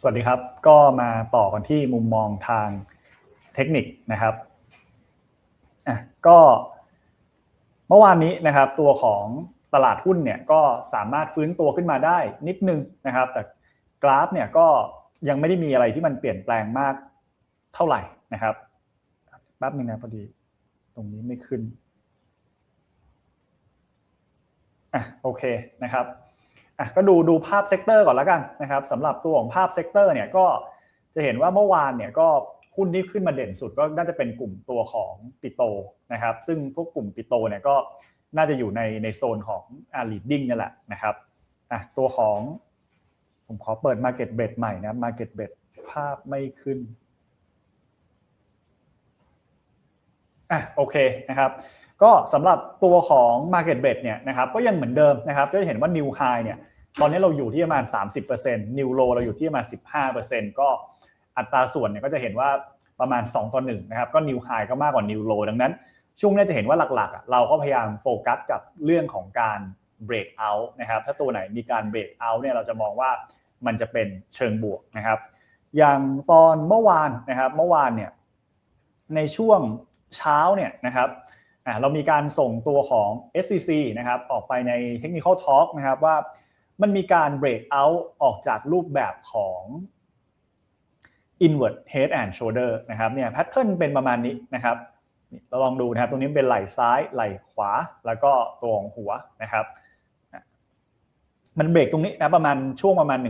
สวัสดีครับ ก็มาต่อกันที่มุมมองทางเทคนิคนะครับอะก็เมื่อวานนี้นะครับตัวของตลาดหุ้นเนี่ยก็สามารถฟื้นตัวขึ้นมาได้นิดนึงนะครับ แต่กราฟเนี่ยก็ยังไม่ได้มีอะไรที่มันเปลี่ยนแปลงมากเท่าไหร่นะครับแป๊บนึงนะพอดี ตรงนี้ไม่ขึ้นอะโอเคนะครับ อะก็ดูดูภาพเซกเตอร์ก่อนแล้วกันนะครับสำหรับตัวของภาพเซกเตอร์เนี่ยก็จะเห็นว่าเมื่อวานเนี่ยก็หุ้นที่ขึ้นมาเด่นสุดก็น่าจะเป็นกลุ่มตัวของปิโตนะครับ ซึ่งพวกกลุ่มปิโตเนี่ยก็น่าจะอยู่ในในโซนของอาลีดดิ้งนี่แหละนะครับอะตัวของผมขอเปิด Market b e d ใหม่นะ Market b e d ภาพไม่ขึ้นอะโอเคนะครับ ก็สำหรับตัวของ Market b e d เนี่ยนะครับก็ยังเหมือนเดิมนะครับก็จะเห็นว่า New High เนี่ยตอนนี้เราอยู่ที่ประมาณ 30% New Low เราอยู่ที่ประมาณ 15%ก็อัตราส่วนเนี่ยก็จะเห็นว่าประมาณ 2ต่อ1นะครับก็ New High ก็มากกว่า New Low ดังนั้น ช่วงนี้จะเห็นว่าหลักๆ เราก็พยายามโฟกัสกับเรื่องของการ break out นะครับถ้าตัวไหนมีการ break out เนี่ยเราจะมองว่ามันจะเป็นเชิงบวกนะครับอย่างตอนเมื่อวานนะครับเมื่อวานเนี่ยในช่วงเช้าเนี่ยนะครับ เรามีการส่งตัวของ SCC นะครับออกไปใน Technical Talk นะครับว่ามันมีการ break out ออกจากรูปแบบของ inward head and shoulder นะครับเนี่ยแพทเทิร์นเป็นประมาณนี้นะครับเราลองดูนะครับตรงนี้เป็นไหล่ซ้ายไหล่ขวาแล้วก็ตัวของหัวนะครับมันเบรกตรงนี้นะประมาณช่วงประมาณ 191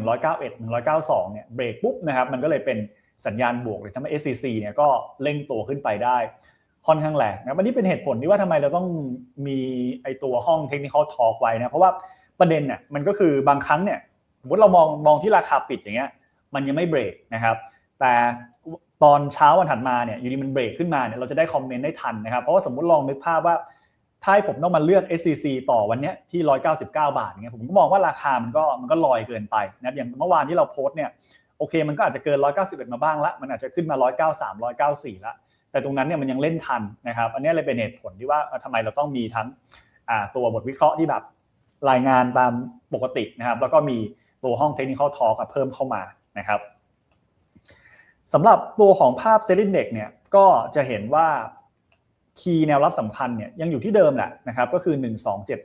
192เนี่ยเบรกปุ๊บนะครับมันก็เลยเป็นสัญญาณบวกเลยทำให้ SCC เนี่ยก็เร่งตัวขึ้นไปได้ ค่อนข้างแรงนะวันนี้เป็นเหตุผลที่ว่าทำไมเราต้องมีไอตัวห้องเทคนิคอลทอล์กไว้นะเพราะว่าประเด็นเนี่ยมันก็คือบางครั้งเนี่ยสมมติเรามองมองที่ราคาปิดอย่างเงี้ยมันยังไม่เบรกนะครับแต่ตอนเช้าวันถัดมาเนี่ยอยู่ดีมันเบรกขึ้นมาเนี่ยเราจะได้คอมเมนต์ได้ทันนะครับเพราะว่าสมมติลองนึกภาพว่าถ้าผมต้องมาเลือก SCC ต่อวันนี้ที่ 199 บาทเงี้ยผมก็มองว่าราคามันก็มันก็ลอยเกินไปนะอย่างเมื่อวานที่เราโพสต์เนี่ยโอเคมันก็อาจจะเกิน 191 มาบ้างละมันอาจจะขึ้นมา 193 194ละ แต่ตรงนั้นเนี่ยมันยังเล่นทันนะครับ อันนี้เลยเป็นเหตุผลที่ว่าทำไมเราต้องมีทั้งตัวบทวิเคราะห์ที่แบบรายงานตามปกตินะครับ แล้วก็มีตัวห้องเทคนิคอลทอล์กเพิ่มเข้ามานะครับสำหรับตัวของภาพเซ็นดิ้งเด็กเนี่ยก็จะเห็นว่าคีย์แนวรับสำคัญเนี่ยยังอยู่ที่เดิมแหละนะครับก็คือ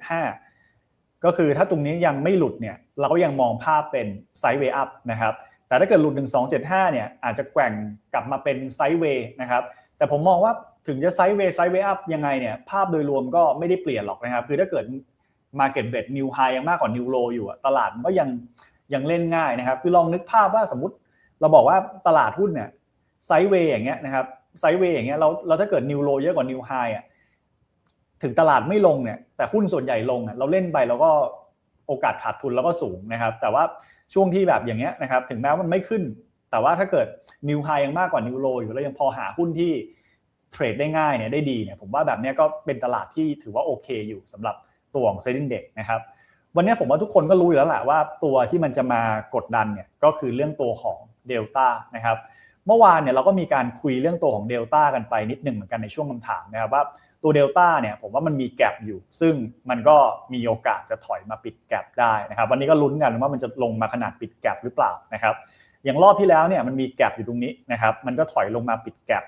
1275 ก็คือถ้าตรงนี้ยังไม่หลุดเนี่ยเราก็ยังมองภาพเป็นไซด์เวย์อัพนะครับแต่ถ้าเกิดหลุด 1275 เนี่ยอาจจะแกว่งกลับมาเป็นไซด์เวย์นะครับ แต่ผมมองว่าถึงจะไซด์เวย์ไซด์เวย์อัพยังไงเนี่ยภาพโดยรวมก็ไม่ได้เปลี่ยนหรอกนะครับ คือถ้าเกิด Market b e t New High ยังมากกว่า New Low อยู่ตลาดมันก็ยังยังเล่นง่ายนะครับ คือลองนึกภาพว่าสมมติเราบอกว่าตลาดหุ้นเนี่ยไซด์เวย์อย่างเงี้ยนะครับไซด์เวย์อย่างเงี้ยเราเราถ้าเกิดนิวโลเยอะกว่านิวไฮอะถึงตลาดไม่ลงเนี่ยแต่หุ้นส่วนใหญ่ลงอะเราเล่นไปเราก็โอกาสขาดทุนแล้วก็สูงนะครับ แต่ว่าช่วงที่แบบอย่างเงี้ยนะครับถึงแม้มันไม่ขึ้น แต่ว่าถ้าเกิดนิวไฮยังมากกว่านิวโลอยู่แล้วยังพอหาหุ้นที่เทรดได้ง่ายเนี่ยได้ดีเนี่ยผมว่าแบบนี้ก็เป็นตลาดที่ถือว่าโอเคอยู่สำหรับตัวของเซ็นดิ้งเด็กนะครับวันนี้ผมว่าทุกคนก็รู้อยู่แล้วแหละว่าตัวที่มันจะมากดดันเนี่ยก็คือเรื่องตัวของเดลต้านะครับเมื่อวานเนี่ยเราก็มีการคุยเรื่องตัวของเดลต้ากันไปนิดหนึ่งเหมือนกันในช่วงคำถามนะครับว่าตัวเดลต้าเนี่ยผมว่ามันมีแกลบอยู่ ซึ่งมันก็มีโอกาสจะถอยมาปิดแกลบได้นะครับวันนี้ก็ลุ้นกันว่ามันจะลงมาขนาดปิดแกลบหรือเปล่านะครับ อย่างรอบที่แล้วเนี่ยมันมีแกลบอยู่ตรงนี้นะครับมันก็ถอยลงมาปิดแกลบ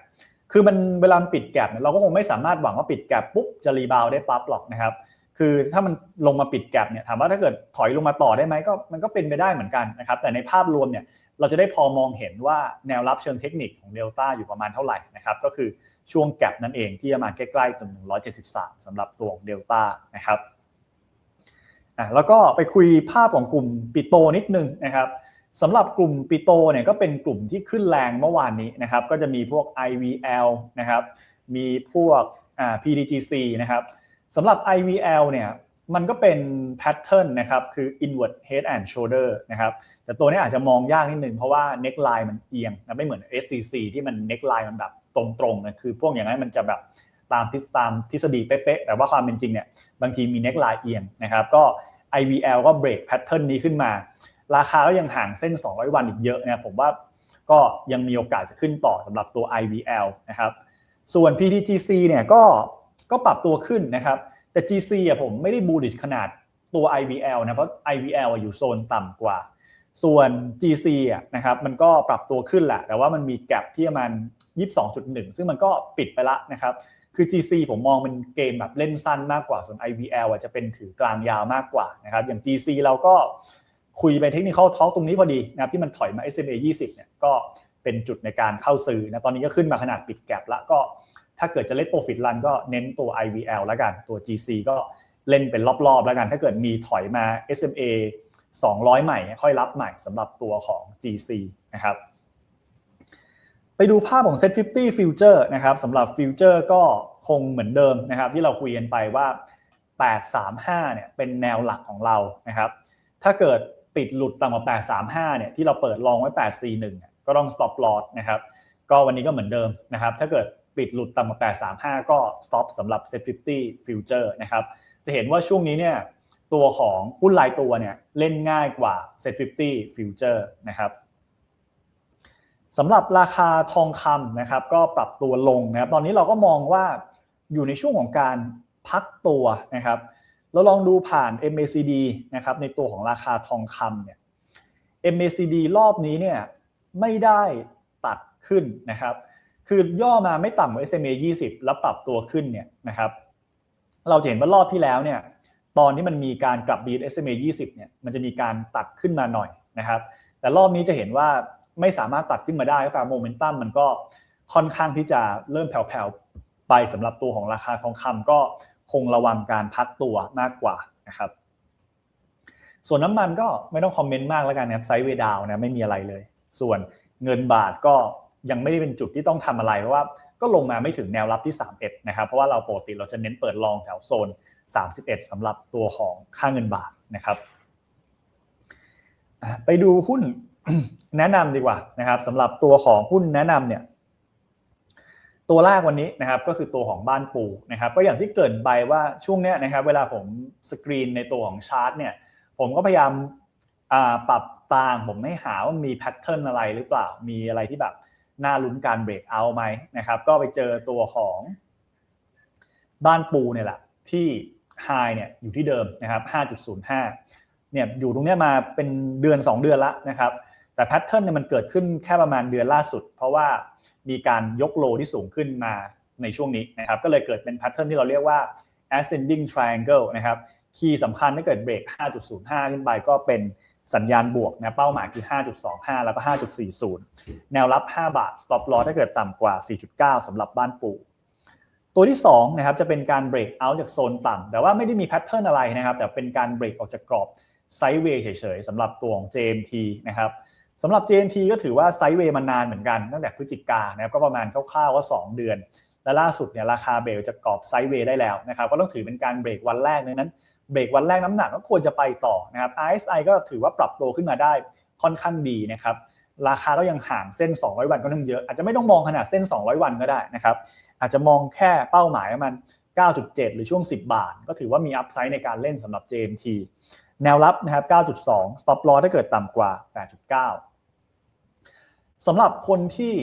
คือมันเวลาปิดแกลบเนี่ยเราก็คงไม่สามารถหวังว่าปิดแกลบปุ๊บจะรีบาวได้ปั๊บหรอกนะครับคือถ้ามันลงมาปิดแกลบเนี่ยถามว่าถ้าเกิดถอยลงมาต่อได้ไหมก็มันก็เป็นไปได้เหมือนกันนะครับแต่ในภาพรวมเนี่ยเราจะได้พอมองเห็นว่าแนวรับเชิงเทคนิคของเดลต้าอยู่ประมาณเท่าไหร่นะครับก็คือช่วงแกลบนั่นเองที่จะมาใกล้ๆตรง173สำหรับตัวของเดลต้านะครับอะแล้วก็ไปคุยภาพของกลุ่มปิโตนิดนึงนะครับ สำหรับกลุ่มปิโตเนี่ยก็เป็นกลุ่มที่ขึ้นแรงเมื่อวานนี้นะครับก็จะมีพวก IVL นะครับมีพวก PDGC นะครับสำหรับ IVL เนี่ยมันก็เป็นแพทเทิร์นนะครับคือ inward head and shoulder นะครับแต่ตัวนี้อาจจะมองยากนิดนึงเพราะว่า neck line มันเอียงนะไม่เหมือน SCC ที่มัน neck line มันแบบตรงๆนะคือพวกอย่างนั้นมันจะแบบตามตามทฤษฎีเป๊ะๆแต่ว่าความเป็นจริงเนี่ยบางทีมี neck line เอียงนะครับก็ IVL ก็เบรกแพทเทิร์นนี้ขึ้นมา ราคาก็ยังห่างเส้น 200 วันอีกเยอะนะผมว่าก็ยังมีโอกาสจะขึ้นต่อสำหรับตัว IVL นะครับ ส่วน PTGC เนี่ยก็ก็ปรับตัวขึ้นนะครับ แต่ GC อะผมไม่ได้บูลิชขนาดตัว IVL นะเพราะ IVL อยู่โซนต่ำกว่า ส่วน GC อะนะครับมันก็ปรับตัวขึ้นแหละ แต่ว่ามันมีแกลบที่ประมาณ22.1 ซึ่งมันก็ปิดไปละนะครับคือ GC ผมมองเป็นเกมแบบเล่นสั้นมากกว่า ส่วน IVL อะจะเป็นถือกลางยาวมากกว่านะครับ อย่าง GC เราก็ คุยไปเทคนิคทอ l ตรงนี้พอดีนะครับที่มันถอยมา SMA 20เนี่ยก็เป็นจุดในการเข้าซื้อนะตอนนี้ก็ขึ้นมาขนาดปิดแกลบละก็ถ้าเกิดจะเล่น profit run ก็เน้นตัว IVL แล้วกันตัว GC ก็เล่นเป็นรอบๆแล้วกัน ถ้าเกิดมีถอยมา SMA 200 ใหม่ค่อยรับใหม่สำหรับตัวของ GC นะครับไปดูภาพของ Set 50 Future นะครับสำหรับ Future ก็คงเหมือนเดิมนะครับ ที่เราคุยกันไปว่า 835เนี่ยเป็นแนวหลักของเรานะครับ ถ้าเกิด ปิดหลุดต่ำกว่า 835 เนี่ยที่เราเปิดลองไว้ 841เนี่ยก็ต้อง stop loss นะครับ ก็วันนี้ก็เหมือนเดิมนะครับ ถ้าเกิดปิดหลุดต่ำกว่า 835 ก็ stop สำหรับ Set 50 Future นะครับ จะเห็นว่าช่วงนี้เนี่ยตัวของหุ้นรายตัวเนี่ยเล่นง่ายกว่า Set 50 Future นะครับสำหรับราคาทองคำนะครับ ก็ปรับตัวลงนะครับ ตอนนี้เราก็มองว่าอยู่ในช่วงของการพักตัวนะครับ เราลองดูผ่าน MACD นะครับในตัวของราคาทองคำเนี่ย MACD รอบนี้เนี่ยไม่ได้ตัดขึ้นนะครับ คือย่อมาไม่ต่ำกว่า SMA 20 แล้วปรับตัวขึ้นเนี่ยนะครับ เราเห็นว่ารอบที่แล้วเนี่ยตอนที่มันมีการกลับดี SMA 20 เนี่ยมันจะมีการตัดขึ้นมาหน่อยนะครับ แต่รอบนี้จะเห็นว่าไม่สามารถตัดขึ้นมาได้ก็แปลโมเมนตัมมันก็ค่อนข้างที่จะเริ่มแผ่วๆไปสำหรับตัวของราคาทองคำก็ คงระวังการพักตัวมากกว่านะครับ ส่วนน้ำมันก็ไม่ต้องคอมเมนต์มากแล้วกันนะครับไซด์เวดาวนะไม่มีอะไรเลย ส่วนเงินบาทก็ยังไม่ได้เป็นจุดที่ต้องทำอะไรเพราะว่าก็ลงมาไม่ถึงแนวรับที่ 31 นะครับ เพราะว่าเราปกติเราจะเน้นเปิดลองแถวโซน 31สำหรับตัวของค่าเงินบาทนะครับ ไปดูหุ้นแนะนำดีกว่านะครับสำหรับตัวของหุ้นแนะนำเนี่ย ตัวแรกวันนี้นะครับก็คือตัวของบ้านปูนะครับก็อย่างที่เกิดไปว่าช่วงเนี้ยนะครับเวลาผมสกรีนในตัวของชาร์ตเนี่ยผมก็พยายามปรับตางผมไม่หาว่ามีแพทเทิร์นอะไรหรือเปล่ามีอะไรที่แบบน่าลุ้นการเบรกเอาไหมนะครับก็ไปเจอตัวของบ้านปูเนี่ยแหละที่ไฮเนี่ยอยู่ที่เดิมนะครับ5.05เนี่ยอยู่ตรงนี้มาเป็นเดือน 2 เดือนละนะครับ แต่แพทเทิร์นเนี่ยมันเกิดขึ้นแค่ประมาณเดือนล่าสุด เพราะว่ามีการยกโลที่สูงขึ้นมาในช่วงนี้นะครับก็เลยเกิดเป็นแพทเทิร์นที่เราเรียกว่า ascending triangle นะครับคีย์สำคัญถ้าเกิดเบรก 5.05 ขึ้นไปก็เป็นสัญญาณบวกนะเป้าหมายคือ 5.25 แล้วก็ 5.40 แนวรับ 5 บาท stop loss ถ้าเกิดต่ำกว่า 4.9 สำหรับบ้านปูตัวที่2นะครับจะเป็นการเบรกเอาจากโซนต่ำแต่ว่าไม่ได้มีแพทเทิร์นอะไรนะครับ แต่เป็นการเบรกออกจากกรอบไซด์เวย์เฉยๆสำหรับตัวของ JMT นะครับ สำหรับ JMT ก็ถือว่าไซด์เวย์มานานเหมือนกันตั้งแต่พฤศจิกานะครับก็ประมาณคร่าวๆว่า2เดือน และล่าสุดเนี่ยราคาเบรกจากรอบไซด์เวย์ได้แล้วนะครับก็ต้องถือเป็นการเบรกวันแรกนั้นเบรกวันแรกน้ำหนักก็ควรจะไปต่อนะครับ RSI ก็ถือว่าปรับตัวขึ้นมาได้ค่อนข้างดีนะครับราคาก็ยังห่างเส้น 200 วันก็ต้องเยอะ อาจจะไม่ต้องมองขนาดเส้น 200 วันก็ได้นะครับอาจจะมองแค่เป้าหมายมัน 9.7 หรือช่วง 10 บาท ก็ถือว่ามีอัพไซด์ในการเล่นสำหรับ JMT แนวรับนะครับ 9.2 stop loss ถ้าเกิดต่ำกว่า 8.9 สำหรับคนที่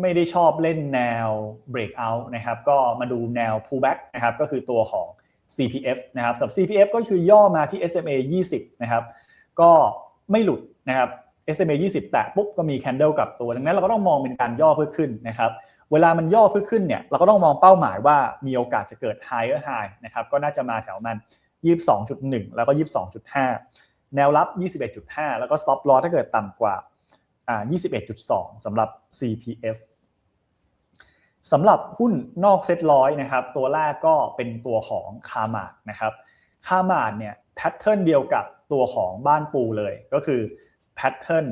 ไม่ได้ชอบเล่นแนว breakout นะครับ ก็มาดูแนว pullback นะครับ ก็คือตัวของ CPF นะครับสำหรับ CPF ก็คือย่อมาที่ SMA 20 นะครับ ก็ไม่หลุดนะครับ SMA 20 แตะปุ๊บก็มี candle กลับตัว ดังนั้นเราก็ต้องมองเป็นการย่อเพื่อขึ้นนะครับเวลามันย่อเพื่อขึ้นเนี่ยเราก็ต้องมองเป้าหมายว่ามีโอกาสจะเกิด higher high นะครับก็น่าจะมาแถวมัน 22.1 แล้วก็ 22.5 แนวรับ 21.5 แล้วก็ stop loss ถ้าเกิดต่ำกว่าอ่า 21.2 สำหรับ CPF สำหรับหุ้นนอกเซ็ตร้อยนะครับ ตัวแรกก็เป็นตัวของคามาดนะครับคามาดเนี่ยแพทเทิร์นเดียวกับตัวของบ้านปูเลย ก็คือแพทเทิร์น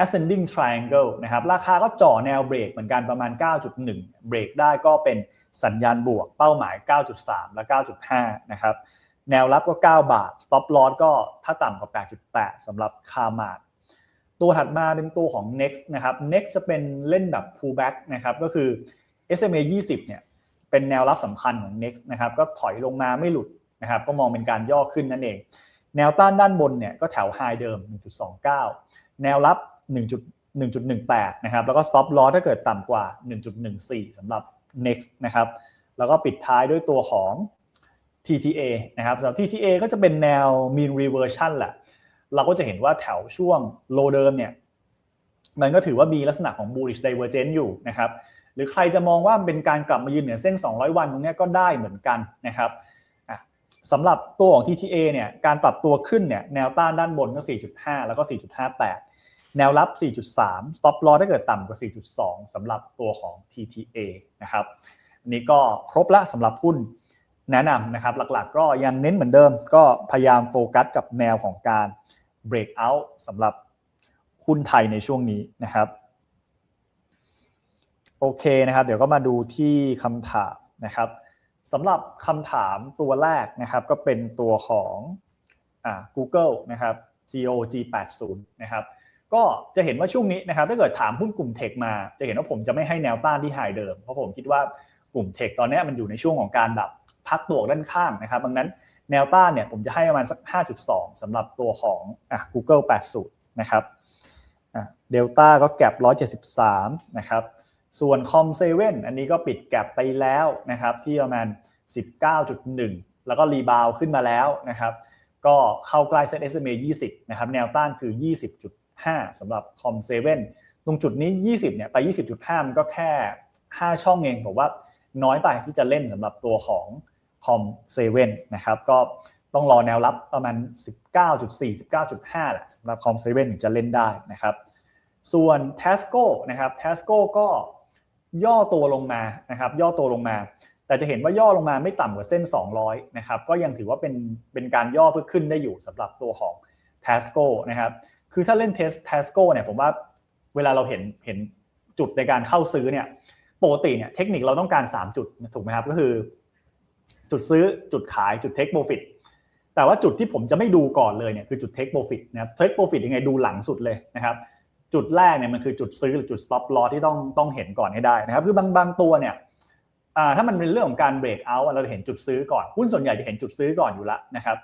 ascending triangle นะครับราคาก็จ่อแนวเบรกเหมือนกันประมาณ 9.1 เบรกได้ก็เป็นสัญญาณบวกเป้าหมาย 9.3 และ 9.5 นะครับแนวรับก็ 9 บาท stop loss ก็ถ้าต่ำกว่า 8.8สำหรับคามาดตัวถัดมาเป็นตัวของ next นะครับ next จะเป็นเล่นแบบ pullback นะครับก็คือ SMA 20 เนี่ยเป็นแนวรับสำคัญของ next นะครับก็ถอยลงมาไม่หลุดนะครับก็มองเป็นการย่อขึ้นนั่นเอง แนวต้านด้านบนเนี่ยก็แถว high เดิม 1.29 แนวรับ 1.1.18 นะครับ แล้วก็ stop loss ถ้าเกิดต่ำกว่า 1.14 สำหรับ next นะครับ แล้วก็ปิดท้ายด้วยตัวของ TTA นะครับสำหรับ TTA ก็จะเป็นแนว mean reversion แหละ เราก็จะเห็นว่าแถวช่วงโลเดิมเนี่ย มันก็ถือว่ามีลักษณะของ bullish divergence อยู่นะครับ หรือใครจะมองว่าเป็นการกลับมายืนเหนือเส้น 200 วันตรงนี้ก็ได้เหมือนกันนะครับ สำหรับตัวของ TTA เนี่ยการปรับตัวขึ้นเนี่ยแนวต้านด้านบนก็ 4.5 แล้วก็ 4.58 แนวรับ 4.3 stop loss ถ้าเกิดต่ำกว่า 4.2 สำหรับตัวของ TTA นะครับอันนี้ก็ครบละสำหรับหุ้นแนะนำนะครับ หลักๆ ก็ยังเน้นเหมือนเดิม ก็พยายามโฟกัสกับแนวของการ break out สำหรับหุ้นไทยในช่วงนี้นะครับ โอเคนะครับ เดี๋ยวก็มาดูที่คำถามนะครับ สำหรับคำถามตัวแรกนะครับ ก็เป็นตัวของอ่า Google นะครับ GOG 80นะครับก็จะเห็นว่าช่วงนี้นะครับถ้าเกิดถามหุ้นกลุ่มเทคมา จะเห็นว่าผมจะไม่ให้แนวต้านที่ไฮเดิม เพราะผมคิดว่ากลุ่มเทคตอนนี้มันอยู่ในช่วงของการแบบพักตัวด้านข้างนะครับดังนั้นแนวต้านเนี่ยผมจะให้ประมาณสัก 5.2สำหรับตัวของอะ Google 80 นะครับเดลต้าก็แก็บ173 นะครับ ส่วนคอมเซเว่นอันนี้ก็ปิดแก็บไปแล้วนะครับที่ประมาณ 19.1 แล้วก็รีบาวขึ้นมาแล้วนะครับก็เข้าใกล้เซ็ต SMA 20 นะครับแนวต้านคือ 20.5สำหรับคอมเซเว่นตรงจุดนี้ 20 เนี่ยไป 20.5 มันก็แค่ 5 ช่องเองผมว่าน้อยไปที่จะเล่นสำหรับตัวของคอมเซเว่นนะครับก็ต้องรอแนวรับประมาณ 19.4 19.5แหละสำหรับคอมเซเว่นถึงจะเล่นได้นะครับส่วน t ทสโก้นะครับ t ทสโก้ก็ ย่อตัวลงมานะครับย่อตัวลงมา แต่จะเห็นว่าย่อลงมาไม่ต่ำกว่าเส้น 200นะครับก็ยังถือว่าเป็นเป็นการย่อเพื่อขึ้นได้อยู่สำหรับตัวของ t ทสโก้นะครับคือถ้าเล่นเทส t ทสโก้เนี่ยผมว่าเวลาเราเห็นเห็นจุดในการเข้าซื้อเนี่ยปกติเนี่ยเทคนิคเราต้องการ 3 จุดถูกไหมครับก็คือ จุดซื้อจุดขายจุดเทคโปรฟิตแต่ว่าจุดที่ผมจะไม่ดูก่อนเลยเนี่ยคือจุดเทคโปรฟิตนะครับเทคโปรฟิตยังไงดูหลังสุดเลยนะครับ จุดแรกเนี่ยมันคือจุดซื้อหรือจุด stop loss ที่ต้องต้องเห็นก่อนให้ได้นะครับคือบางบางตัวเนี่ยถ้ามันเป็นเรื่องของการ break out เราจะเห็นจุดซื้อก่อนหุ้นส่วนใหญ่จะเห็นจุดซื้อก่อนอยู่แล้วนะครับ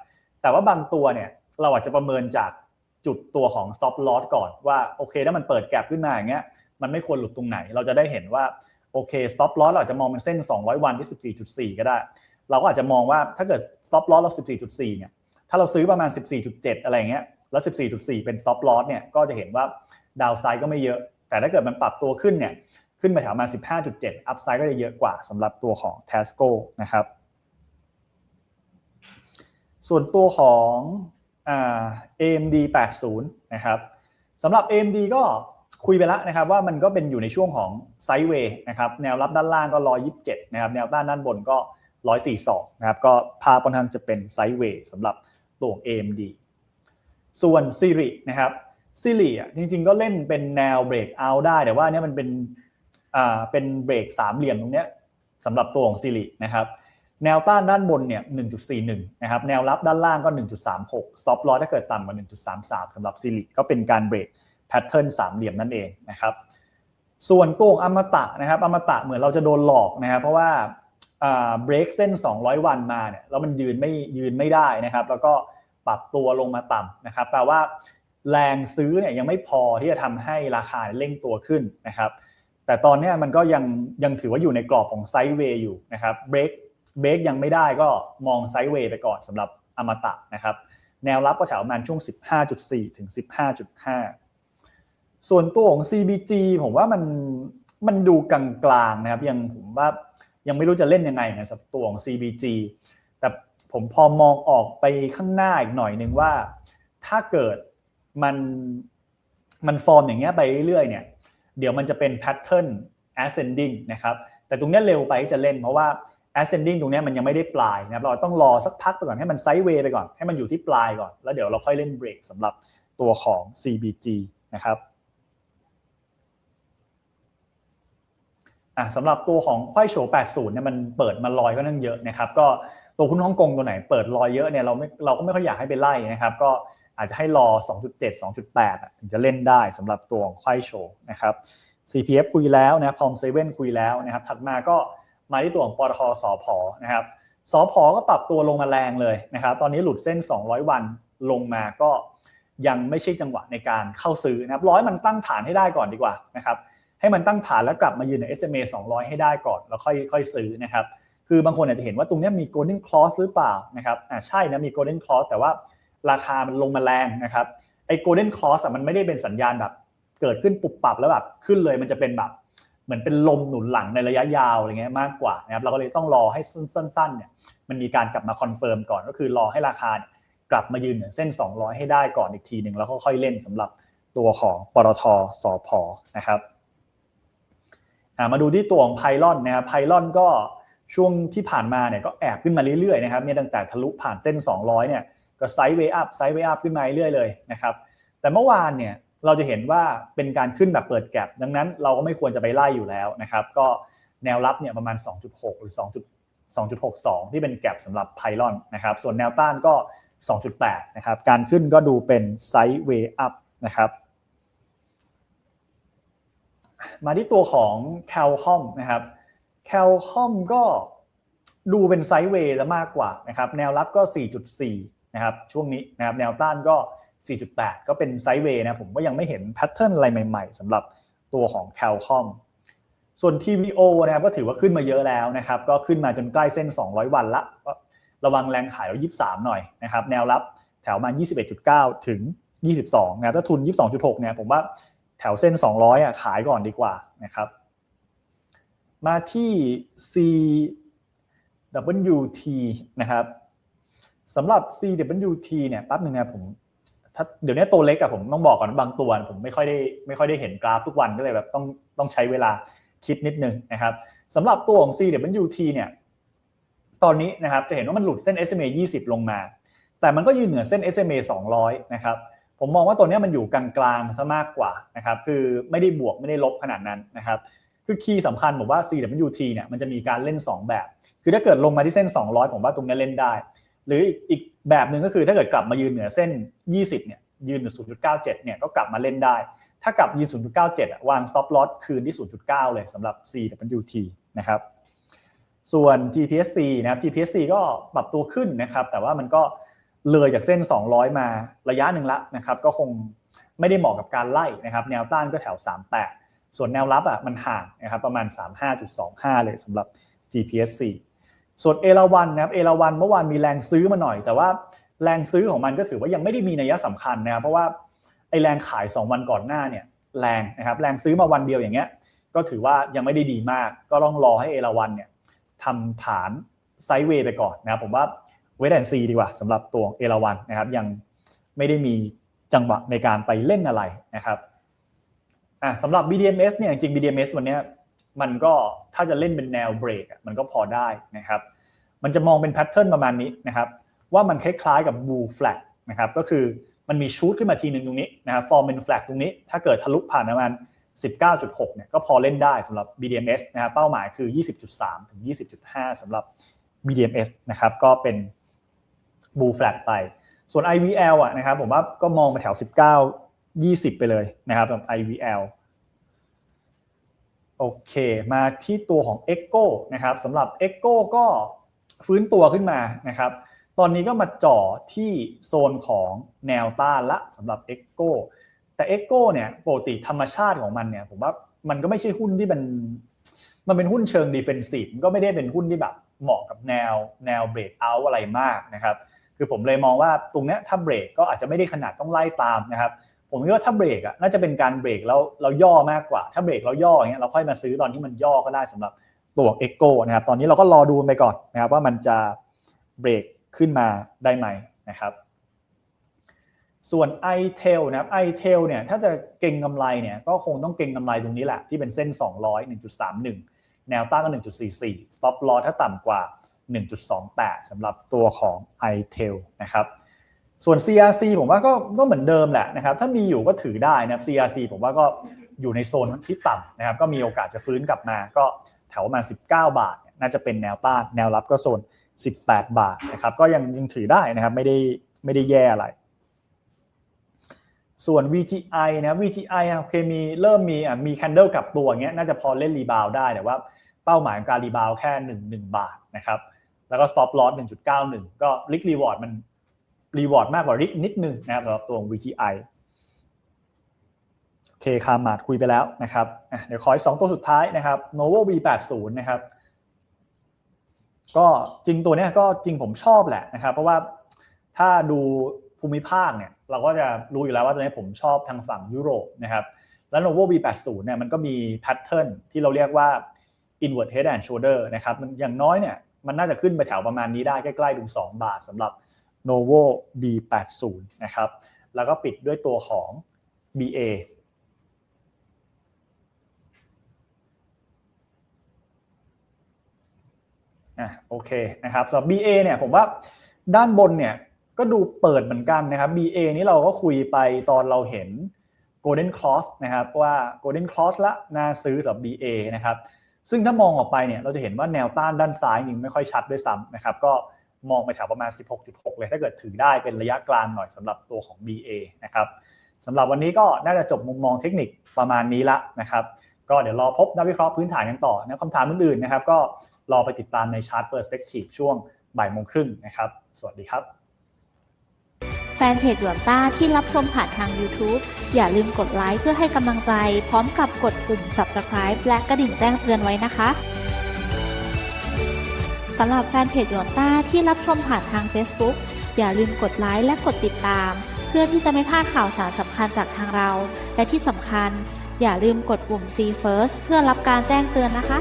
แต่ว่าบางตัวเนี่ยเราอาจจะประเมินจากจุดตัวของ stop loss ก่อนว่าโอเคถ้ามันเปิดแกลบขึ้นมาอย่างเงี้ยมันไม่ควรหลุดตรงไหน เราจะได้เห็นว่าโอเค stop loss เราอาจจะมองเป็นเส้น 200 วันที่ 14.4 ก็ได้ เราก็อาจจะมองว่าถ้าเกิด stop loss เรา 14.4 เนี่ยถ้าเราซื้อประมาณ 14.7 อะไรเงี้ยแล้ว 14.4 เป็น stop loss เนี่ยก็จะเห็นว่า ดาวไซด์ก็ไม่เยอะ แต่ถ้าเกิดมันปรับตัวขึ้นเนี่ยขึ้นไปแถวมา 15.7 อัพไซด์ก็จะเยอะกว่าสำหรับตัวของ t ทสโก้นะครับ ส่วนตัวของ AMD 80 นะครับสำหรับ AMD ก็คุยไปแล้วนะครับว่ามันก็เป็นอยู่ในช่วงของไซด์เวย์นะครับแนวรับด้านล่างก็ 127 นะครับแนวต้านด้านบนก็ 142 นะครับก็ภาพค่อนข้างจะเป็นไซด์เวย์สำหรับตัว AMD ส่วน Siri นะครับ ซิลี่อะจริง ๆ ก็เล่นเป็นแนวเบรกเอาได้ แต่ว่าเนี่มันเป็นอ่าเป็นเบรกสามเหลี่ยมตรงเนี้ยสำหรับตัวของซิลี่นะครับแนวต้านด้านบนเนี่ย 1.41 นะครับ แนวรับด้านล่างก็ 1.36 stop loss ถ้าเกิดต่ำกว่า 1.33 สำหรับซิลี่ก็เป็นการเบรกแพทเทิร์นสามเหลี่ยมนั่นเองนะครับ ส่วนตัวของอมตะนะครับ อมตะเหมือนเราจะโดนหลอกนะครับ เพราะว่าเบรกเส้น 200 วันมาเนี่ย แล้วมันยืนไม่ยืนไม่ได้นะครับ แล้วก็ปรับตัวลงมาต่ำนะครับ แปลว่า แรงซื้อเนี่ยยังไม่พอที่จะทำให้ราคาเร่งตัวขึ้นนะครับ แต่ตอนนี้มันก็ยังยังถือว่าอยู่ในกรอบของไซด์เวย์อยู่นะครับเบรกเบรกยังไม่ได้ก็มองไซด์เวย์ไปก่อนสำหรับอมตะนะครับ แนวรับก็แถวประมาณช่วง 15.4 ถึง 15.5 ส่วนตัวของ CBG ผมว่ามันมันดูกลางๆนะครับยังผมว่ายังไม่รู้จะเล่นยังไงนะสำหรับตัวของ CBG แต่ผมพอมองออกไปข้างหน้าอีกหน่อยนึงว่า ถ้าเกิด มันมันฟอร์มอย่างเงี้ยไปเรื่อยๆเนี่ยเดี๋ยวมันจะเป็นแพทเทิร์น ascending นะครับแต่ตรงนี้เร็วไปจะเล่นเพราะว่า ascending ตรงนี้มันยังไม่ได้ปลายนะครับเราต้องรอสักพักไปก่อนให้มันไซด์เวย์ไปก่อนให้มันอยู่ที่ปลายก่อน แล้วเดี๋ยวเราค่อยเล่นเบรกสำหรับตัวของ CBG นะครับสำหรับตัวของควายโฉ80เนี่ยมันเปิดมาลอยก็นั่งเยอะนะครับ ก็ตัวคุณฮ่องกงตัวไหนเปิดลอยเยอะเนี่ยเราไม่เราก็ไม่ค่อยอยากให้ไปไล่นะครับ ก็ อาจจะให้รอ 2.7 2.8ถึงจะเล่นได้สำหรับตัวของควายโชนะครับ CPF คุยแล้วนะครับพอมเซเว่นคุยแล้วนะครับ ถัดมาก็มาที่ตัวของปตทสอพนะครับสอพก็ปรับตัวลงมาแรงเลยนะครับ ตอนนี้หลุดเส้น 200 วันลงมาก็ยังไม่ใช่จังหวะในการเข้าซื้อนะครับร้อยมันตั้งฐานให้ได้ก่อนดีกว่านะครับ ให้มันตั้งฐานแล้วกลับมายืนใน SMA 200 ให้ได้ก่อน แล้วค่อยค่อยซื้อนะครับ คือบางคนอาจจะเห็นว่าตรงนี้มี golden cross หรือเปล่านะครับอ่าใช่นะมี golden cross แต่ว่า ราคามันลงมาแรงนะครับไอ้ golden cross อะมันไม่ได้เป็นสัญญาณแบบ เกิดขึ้นปุบปับแล้วแบบขึ้นเลยมันจะเป็นแบบเหมือนเป็นลมหนุนหลังในระยะยาวอะไรเงี้ยมากกว่านะครับเราก็เลยต้องรอให้สั้นๆเนี่ยมันมีการกลับมาคอนเฟิร์มก่อนก็คือรอให้ราคากลับมายืนเหนือเส้น 200 ให้ได้ก่อนอีกทีหนึ่งแล้วก็ค่อยเล่นสำหรับตัวของปตทสอพนะครับมาดูที่ตัวของไพลอนนะครับไพลอนก็ช่วงที่ผ่านมาเนี่ยก็แอบขึ้นมาเรื่อยๆนะครับเนี่ยตั้งแต่ทะลุผ่านเส้น 200 เนี่ย ก็ไซด์เวย์อัพไซด์เวย์อัพขึ้นมาเรื่อยๆเลยนะครับแต่เมื่อวานเนี่ยเราจะเห็นว่าเป็นการขึ้นแบบเปิดแกลบดังนั้นเราก็ไม่ควรจะไปไล่อยู่แล้วนะครับก็แนวรับเนี่ยประมาณ 2.6 หรือ2 2.62 ที่เป็นแกลบสำหรับไพลอนนะครับส่วนแนวต้านก็ 2.8 นะครับการขึ้นก็ดูเป็นไซด์เวย์อัพนะครับมาที่ตัวของ c a l c o m นะครับ c a l c o m ก็ดูเป็นไซด์เวย์แล้วมากกว่านะครับแนวรับก็ 4.4 นะครับช่วงนี้นะครับแนวต้านก็ 4.8 ก็เป็นไซด์เวย์นะผมก็ยังไม่เห็นแพทเทิร์นอะไรใหม่ๆสำหรับตัวของ c a l c o m ส่วน TVO นะครับก็ถือว่าขึ้นมาเยอะแล้วนะครับ ก็ขึ้นมาจนใกล้เส้น 200 วันละระวังแรงขายเรา23 หน่อยนะครับ แนวรับแถวมา 21.9 ถึง 22นะถ้าทุน 22.6 เนี่ยผมว่าแถวเส้น 200อะขายก่อนดีกว่านะครับ มาที่ CWT นะครับ สำหรับ CWT เนี่ยแป๊บหนึ่งนะผมถ้าเดี๋ยวนี้ตัวเล็กอะผมต้องบอกก่อนบางตัว ผมไม่ค่อยได้ไม่ค่อยได้เห็นกราฟทุกวันก็เลยแบบต้องต้องใช้เวลาคิดนิดนึงนะครับสำหรับตัวของ CWT เนี่ยตอนนี้นะครับจะเห็นว่ามันหลุดเส้น SMA 20 ลงมา แต่มันก็ยืนเหนือเส้น SMA 200 นะครับผมมองว่าตัวนี้มันอยู่กลางๆซะมากกว่านะครับคือไม่ได้บวกไม่ได้ลบขนาดนั้นนะครับคือคีย์สำคัญผมว่า CWT เนี่ยมันจะมีการเล่น 2 แบบ คือถ้าเกิดลงมาที่เส้น 200 ผมว่าตรงนี้เล่นได้ หรืออีกแบบหนึ่งก็คือถ้าเกิดกลับมายืนเหนือเส้น 20 เนี่ย ยืนเหนือ0.97 เนี่ยก็กลับมาเล่นได้ ถ้ากลับยืน 0.97 วาง stop loss คืนที่ 0.9 เลยสำหรับ CWT นะครับ ส่วน GPSC นะครับ GPSC ก็ปรับตัวขึ้นนะครับ แต่ว่ามันก็เลยจากเส้น 200 มาระยะหนึ่งละนะครับ ก็คงไม่ได้เหมาะกับการไล่นะครับ แนวต้านก็แถว 38 ส่วนแนวรับอะมันห่างนะครับประมาณ 35.25 เลยสำหรับ GPSC ส่วนเอราวันนะครับเอราวันเมื่อวานมีแรงซื้อมาหน่อย แต่ว่าแรงซื้อของมันก็ถือว่ายังไม่ได้มีนัยสำคัญนะครับเพราะว่าไอแรงขาย 2 วันก่อนหน้าเนี่ยแรงนะครับแรงซื้อมาวันเดียวอย่างเงี้ยก็ถือว่ายังไม่ได้ดีมาก ก็ต้องรอให้เอราวันเนี่ยทำฐานไซด์เวย์ไปก่อนนะครับผมว่าเวทแอนซีดีกว่าสำหรับตัวเอราวันนะครับยังไม่ได้มีจังหวะในการไปเล่นอะไรนะครับอะสำหรับ BDMs เนี่ยจริง BDMs วันนี้มันก็ถ้าจะเล่นเป็นแนวเบรกมันก็พอได้นะครับ มันจะมองเป็นแพทเทิร์นประมาณนี้นะครับว่ามันคล้ายๆกับ blue flag นะครับก็คือมันมีชูดขึ้นมาทีหนึ่งตรงนี้นะครับฟอร์มเป็นแฟลกตรงนี้ ถ้าเกิดทะลุผ่านประมาณ 19.6 เนี่ยก็พอเล่นได้สำหรับ BDMs นะครับเป้าหมายคือ 20.3 ถึง 20.5สำหรับ BDMs นะครับก็เป็นบูแฟลตไป ส่วน IVL อะนะครับผมว่าก็มองไปแถว 19 20 ไปเลยนะครับสำหรับ IVL โอเค มาที่ตัวของ Echo นะครับสำหรับ Echo ก็ ฟื้นตัวขึ้นมานะครับ ตอนนี้ก็มาจ่อที่โซนของแนวต้านละสำหรับ Echo แต่ Echo เนี่ยปกติธรรมชาติของมันเนี่ยผมว่ามันก็ไม่ใช่หุ้นที่มันมันเป็นหุ้นเชิงดิเฟนซีฟก็ไม่ได้เป็นหุ้นที่แบบเหมาะกับแนวแนวเบรกเอาอะไรมากนะครับ คือผมเลยมองว่าตรงนี้ถ้าเบรกก็อาจจะไม่ได้ขนาดต้องไล่ตามนะครับผมคิดว่าถ้าเบรกอะน่าจะเป็นการเบรกแล้วเราย่อมากกว่า ถ้าเบรกเราย่ออย่างเงี้ยเราค่อยมาซื้อตอนที่มันย่อก็ได้สำหรับ ตัวเอ็กโกนะครับ ตอนนี้เราก็รอดูไปก่อนนะครับว่ามันจะเบรกขึ้นมาได้ไหมนะครับ ส่วน i t e l นะครับ i t e l เนี่ยถ้าจะเก่งกำไรเนี่ยก็คงต้องเก่งกำไรตรงนี้แหละที่เป็นเส้น 200 1.31 แนวต้านก็ 1.44 stop loss ถ้าต่ำกว่า 1.28สำหรับตัวของ iTel นะครับส่วน CRC ผมว่าก็ก็เหมือนเดิมแหละนะครับ ถ้ามีอยู่ก็ถือได้นะครับ CRC ผมว่าก็อยู่ในโซนที่ต่ำนะครับ ก็มีโอกาสจะฟื้นกลับมา ก็ แถวประมาณ19 บาท น่าจะเป็นแนวต้านแนวรับก็โซน 18 บาทนะครับก็ยังยังถือได้นะครับไม่ได้ไม่ได้แย่อะไร ส่วน VGI นะ VGI โอเคมีเริ่มมีมีแคนเดิลกับตัวเงี้ยน่าจะพอเล่นรีบาวได้แต่ว่าเป้าหมายการรีบาวแค่ 1 1 บาทนะครับแล้วก็ stop loss 1.91 ก็ risk reward มัน reward มากกว่า risk นิดนึงนะครับสำหรับตัว VGI โอ เคคามาดคุยไปแล้วนะครับเดี๋ยวขออีกสองตัวสุดท้ายนะครับ Novo V80 นะครับ ก็จริงตัวนี้ก็จริงผมชอบแหละนะครับ เพราะว่าถ้าดูภูมิภาคเนี่ยเราก็จะรู้อยู่แล้วว่าตอนนี้ผมชอบทางฝั่งยุโรปนะครับ แล้ว Novo B80 เนี่ยมันก็มีแพทเทิร์นที่เราเรียกว่า inward head and shoulder นะครับอย่างน้อยเนี่ยมันน่าจะขึ้นไปแถวประมาณนี้ได้ใกล้ๆถึง2บาทสำหรับ Novo B80 นะครับ แล้วก็ปิดด้วยตัวของ BA อะโอเคนะครับสำหรับ BA เนี่ยผมว่าด้านบนเนี่ยก็ดูเปิดเหมือนกันนะครับ BA นี้เราก็คุยไปตอนเราเห็น Golden Cross นะครับว่า Golden Cross ละน่าซื้อสำหรับ BA นะครับซึ่งถ้ามองออกไปเนี่ยเราจะเห็นว่าแนวต้านด้านซ้ายยังไม่ค่อยชัดด้วยซ้ำนะครับก็มองไปแถวประมาณ 16.6 เลย ถ้าเกิดถือได้เป็นระยะกลางหน่อยสำหรับตัวของ BA นะครับสำหรับวันนี้ก็น่าจะจบมุมมองเทคนิคประมาณนี้ละนะครับก็เดี๋ยวรอพบนักวิเคราะห์พื้นฐานกันต่อนะคำถามอื่นๆนะครับก็ รอไปติดตามในชาร์ตเปอร์สเปกทีฟช่วงบ่ายโมงครึ่งนะครับ สวัสดีครับ แฟนเพจหยวนต้าที่รับชมผ่านทาง YouTube อย่าลืมกดไลค์เพื่อให้กำลังใจ พร้อมกับกดปุ่ม Subscribe และกระดิ่งแจ้งเตือนไว้นะคะสำหรับแฟนเพจหยวนต้าที่รับชมผ่านทาง Facebook อย่าลืมกดไลค์และกดติดตาม เพื่อที่จะไม่พลาดข่าวสารสำคัญจากทางเรา และที่สำคัญ อย่าลืมกดปุ่ม See First เพื่อรับการแจ้งเตือนนะคะ